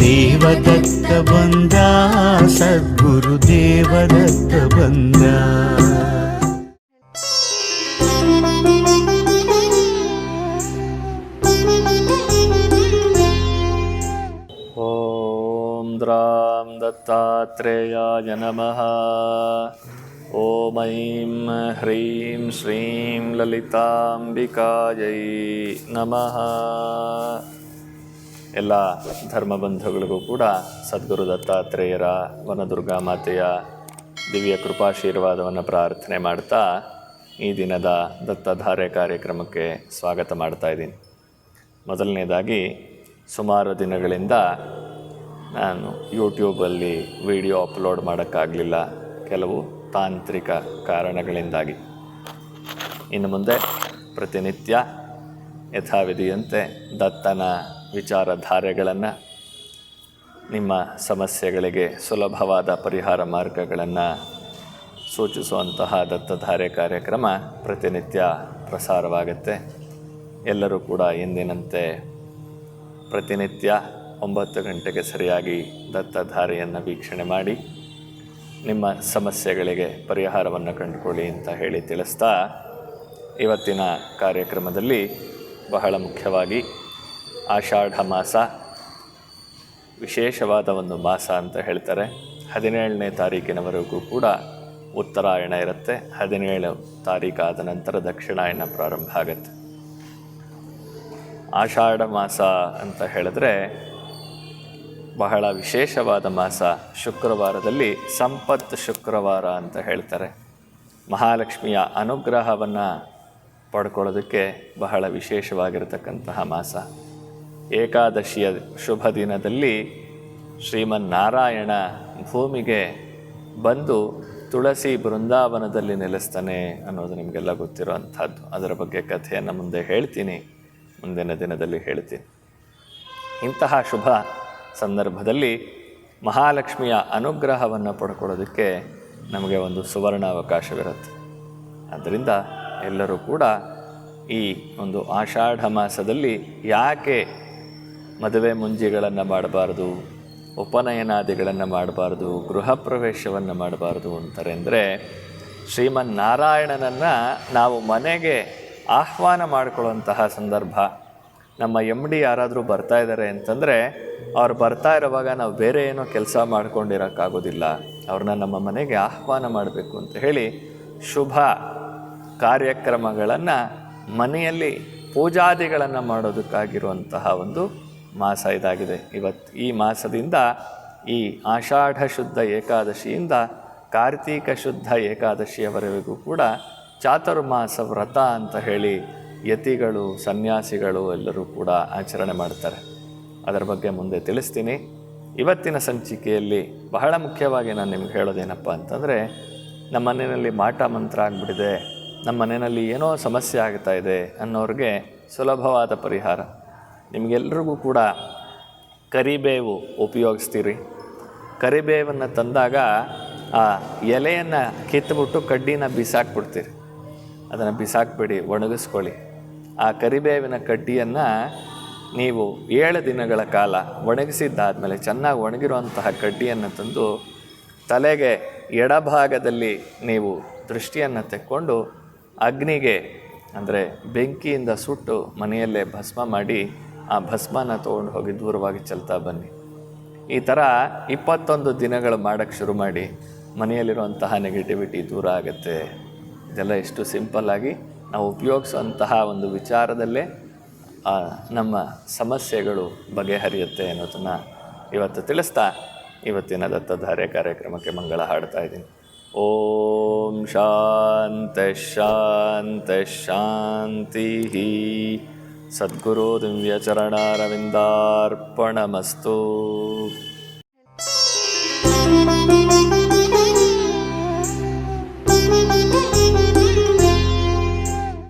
ದೇವದತ್ತ ಬಂದ ಸದ್ಗುರು ದೇವದತ್ತ ಬಂದ ॐ द्रां दत्तात्रेयाय नमः ॐ ऐं ह्रीं श्रीं ಲಲಿತಾಂಬಿಕಾಯೈ ನಮಃ ಎಲ್ಲ ಧರ್ಮ ಬಂಧುಗಳಿಗೂ ಕೂಡ ಸದ್ಗುರು ದತ್ತಾತ್ರೇಯರ ವನದುರ್ಗಾ ಮಾತೆಯ ದಿವ್ಯ ಕೃಪಾಶೀರ್ವಾದವನ್ನು ಪ್ರಾರ್ಥನೆ ಮಾಡ್ತಾ ಈ ದಿನದ ದತ್ತಧಾರೆ ಕಾರ್ಯಕ್ರಮಕ್ಕೆ ಸ್ವಾಗತ ಮಾಡ್ತಾ ಇದ್ದೀನಿ. ಮೊದಲನೇದಾಗಿ, ಸುಮಾರು ದಿನಗಳಿಂದ ನಾನು ಯೂಟ್ಯೂಬಲ್ಲಿ ವಿಡಿಯೋ ಅಪ್ಲೋಡ್ ಮಾಡೋಕ್ಕಾಗಲಿಲ್ಲ. ಕೆಲವು ತಾಂತ್ರಿಕ ಕಾರಣಗಳಿಂದಾಗಿ. ಇನ್ನು ಮುಂದೆ ಪ್ರತಿನಿತ್ಯ ಯಥಾವಿಧಿಯಂತೆ ದತ್ತನ ವಿಚಾರಧಾರೆಗಳನ್ನು, ನಿಮ್ಮ ಸಮಸ್ಯೆಗಳಿಗೆ ಸುಲಭವಾದ ಪರಿಹಾರ ಮಾರ್ಗಗಳನ್ನು ಸೂಚಿಸುವಂತಹ ದತ್ತಧಾರೆ ಕಾರ್ಯಕ್ರಮ ಪ್ರತಿನಿತ್ಯ ಪ್ರಸಾರವಾಗುತ್ತೆ. ಎಲ್ಲರೂ ಕೂಡ ಎಂದಿನಂತೆ ಪ್ರತಿನಿತ್ಯ ಒಂಬತ್ತು ಗಂಟೆಗೆ ಸರಿಯಾಗಿ ದತ್ತಧಾರೆಯನ್ನು ವೀಕ್ಷಣೆ ಮಾಡಿ, ನಿಮ್ಮ ಸಮಸ್ಯೆಗಳಿಗೆ ಪರಿಹಾರವನ್ನು ಕಂಡುಕೊಳ್ಳಿ ಅಂತ ಹೇಳಿ ತಿಳಿಸ್ತಾ, ಇವತ್ತಿನ ಕಾರ್ಯಕ್ರಮದಲ್ಲಿ ಬಹಳ ಮುಖ್ಯವಾಗಿ ಆಷಾಢ ಮಾಸ. ವಿಶೇಷವಾದ ಒಂದು ಮಾಸ ಅಂತ ಹೇಳ್ತಾರೆ. ಹದಿನೇಳನೇ ತಾರೀಕಿನವರೆಗೂ ಕೂಡ ಉತ್ತರಾಯಣ ಇರುತ್ತೆ. ಹದಿನೇಳು ತಾರೀಕಾದ ನಂತರ ದಕ್ಷಿಣಾಯಣ ಪ್ರಾರಂಭ ಆಗುತ್ತೆ. ಆಷಾಢ ಮಾಸ ಅಂತ ಹೇಳಿದ್ರೆ ಬಹಳ ವಿಶೇಷವಾದ ಮಾಸ. ಶುಕ್ರವಾರದಲ್ಲಿ ಸಂಪತ್ ಶುಕ್ರವಾರ ಅಂತ ಹೇಳ್ತಾರೆ. ಮಹಾಲಕ್ಷ್ಮಿಯ ಅನುಗ್ರಹವನ್ನು ಪಡ್ಕೊಳ್ಳೋದಕ್ಕೆ ಬಹಳ ವಿಶೇಷವಾಗಿರತಕ್ಕಂತಹ ಮಾಸ. ಏಕಾದಶಿಯ ಶುಭ ದಿನದಲ್ಲಿ ಶ್ರೀಮನ್ನಾರಾಯಣ ಭೂಮಿಗೆ ಬಂದು ತುಳಸಿ ಬೃಂದಾವನದಲ್ಲಿ ನೆಲೆಸ್ತಾನೆ ಅನ್ನೋದು ನಿಮಗೆಲ್ಲ ಗೊತ್ತಿರುವಂಥದ್ದು. ಅದರ ಬಗ್ಗೆ ಕಥೆಯನ್ನು ಮುಂದೆ ಹೇಳ್ತೀನಿ. ಮುಂದಿನ ದಿನದಲ್ಲಿ ಹೇಳ್ತೀನಿ. ಇಂತಹ ಶುಭ ಸಂದರ್ಭದಲ್ಲಿ ಮಹಾಲಕ್ಷ್ಮಿಯ ಅನುಗ್ರಹವನ್ನು ಪಡ್ಕೊಳ್ಳೋದಕ್ಕೆ ನಮಗೆ ಒಂದು ಸುವರ್ಣ ಅವಕಾಶವಿರುತ್ತೆ ಆದ್ದರಿಂದ ಎಲ್ಲರೂ ಕೂಡ ಈ ಒಂದು ಆಷಾಢ ಮಾಸದಲ್ಲಿ ಯಾಕೆ ಮದುವೆ ಮುಂಜಿಗಳನ್ನು ಮಾಡಬಾರ್ದು, ಉಪನಯನಾದಿಗಳನ್ನು ಮಾಡಬಾರ್ದು, ಗೃಹ ಪ್ರವೇಶವನ್ನು ಮಾಡಬಾರ್ದು ಅಂತಾರೆ ಅಂದರೆ ಶ್ರೀಮನ್ನಾರಾಯಣನನ್ನು ನಾವು ಮನೆಗೆ ಆಹ್ವಾನ ಮಾಡಿಕೊಳ್ಳುವಂತಹ ಸಂದರ್ಭ. ನಮ್ಮ ಎಂ ಡಿ ಯಾರಾದರೂ ಬರ್ತಾ ಇದ್ದಾರೆ ಅಂತಂದರೆ ಅವ್ರು ಬರ್ತಾ ಇರುವಾಗ ನಾವು ಬೇರೆ ಏನೋ ಕೆಲಸ ಮಾಡ್ಕೊಂಡಿರೋಕ್ಕಾಗೋದಿಲ್ಲ. ಅವ್ರನ್ನ ನಮ್ಮ ಮನೆಗೆ ಆಹ್ವಾನ ಮಾಡಬೇಕು ಅಂತ ಹೇಳಿ ಶುಭ ಕಾರ್ಯಕ್ರಮಗಳನ್ನು ಮನೆಯಲ್ಲಿ ಪೂಜಾದಿಗಳನ್ನು ಮಾಡೋದಕ್ಕಾಗಿರುವಂತಹ ಒಂದು ಮಾಸ ಇದಾಗಿದೆ. ಇವತ್ತು ಈ ಮಾಸದಿಂದ ಈ ಆಷಾಢ ಶುದ್ಧ ಏಕಾದಶಿಯಿಂದ ಕಾರ್ತೀಕ ಶುದ್ಧ ಏಕಾದಶಿಯವರೆಗೂ ಕೂಡ ಚಾತುರ್ಮಾಸ ವ್ರತ ಅಂತ ಹೇಳಿ ಯತಿಗಳು, ಸನ್ಯಾಸಿಗಳು ಎಲ್ಲರೂ ಕೂಡ ಆಚರಣೆ ಮಾಡ್ತಾರೆ. ಅದರ ಬಗ್ಗೆ ಮುಂದೆ ತಿಳಿಸ್ತೀನಿ. ಇವತ್ತಿನ ಸಂಚಿಕೆಯಲ್ಲಿ ಬಹಳ ಮುಖ್ಯವಾಗಿ ನಾನು ನಿಮ್ಗೆ ಹೇಳೋದೇನಪ್ಪ ಅಂತಂದರೆ, ನಮ್ಮ ಮನೆಯಲ್ಲಿ ಮಾಟ ಮಂತ್ರ ಆಗಿಬಿಟ್ಟಿದೆ. ನಮ್ಮ ಮನೆಯಲ್ಲಿ ಏನೋ ಸಮಸ್ಯೆ ಆಗ್ತಾ ಇದೆ ಅನ್ನೋರಿಗೆ ಸುಲಭವಾದ ಪರಿಹಾರ. ನಿಮಗೆಲ್ರಿಗೂ ಕೂಡ ಕರಿಬೇವು ಉಪಯೋಗಿಸ್ತೀರಿ. ಕರಿಬೇವನ್ನು ತಂದಾಗ ಆ ಎಲೆಯನ್ನು ಕಿತ್ತುಬಿಟ್ಟು ಕಡ್ಡಿನ ಬಿಸಾಕ್ಬಿಡ್ತೀರಿ. ಅದನ್ನು ಬಿಸಾಕ್ಬಿಡಿ, ಒಣಗಿಸ್ಕೊಳ್ಳಿ. ಆ ಕರಿಬೇವಿನ ಕಡ್ಡಿಯನ್ನು ನೀವು ಏಳು ದಿನಗಳ ಕಾಲ ಒಣಗಿಸಿದ್ದಾದಮೇಲೆ ಚೆನ್ನಾಗಿ ಒಣಗಿರುವಂತಹ ಕಡ್ಡಿಯನ್ನು ತಂದು ತಲೆಗೆ ಎಡಭಾಗದಲ್ಲಿ ನೀವು ದೃಷ್ಟಿಯನ್ನು ತೆಕ್ಕೊಂಡು ಅಗ್ನಿಗೆ, ಅಂದರೆ ಬೆಂಕಿಯಿಂದ ಸುಟ್ಟು ಮನೆಯಲ್ಲೇ ಭಸ್ಮ ಮಾಡಿ ಆ ಭಸ್ಮನ ತೊಗೊಂಡು ಹೋಗಿ ದೂರವಾಗಿ ಚೆಲ್ತಾ ಬನ್ನಿ. ಈ ಥರ ಇಪ್ಪತ್ತೊಂದು ದಿನಗಳು ಮಾಡೋಕ್ಕೆ ಶುರು ಮಾಡಿ, ಮನೆಯಲ್ಲಿರುವಂತಹ ನೆಗೆಟಿವಿಟಿ ದೂರ ಆಗುತ್ತೆ. ಇದೆಲ್ಲ ಎಷ್ಟು ಸಿಂಪಲ್ಲಾಗಿ ನಾವು ಉಪಯೋಗಿಸುವಂತಹ ಒಂದು ವಿಚಾರದಲ್ಲೇ ನಮ್ಮ ಸಮಸ್ಯೆಗಳು ಬಗೆಹರಿಯುತ್ತೆ ಅನ್ನೋದನ್ನು ಇವತ್ತು ತಿಳಿಸ್ತಾ ಇವತ್ತಿನ ದತ್ತಧಾರೆ ಕಾರ್ಯಕ್ರಮಕ್ಕೆ ಮಂಗಳ ಹಾಡ್ತಾ ಇದ್ದೀನಿ. ಓಂ ಶಾಂತ ಶಾಂತ ಶಾಂತಿ சத்குரு திவ்யச்சரணாரவிந்தார்ப்பணமஸ்தூ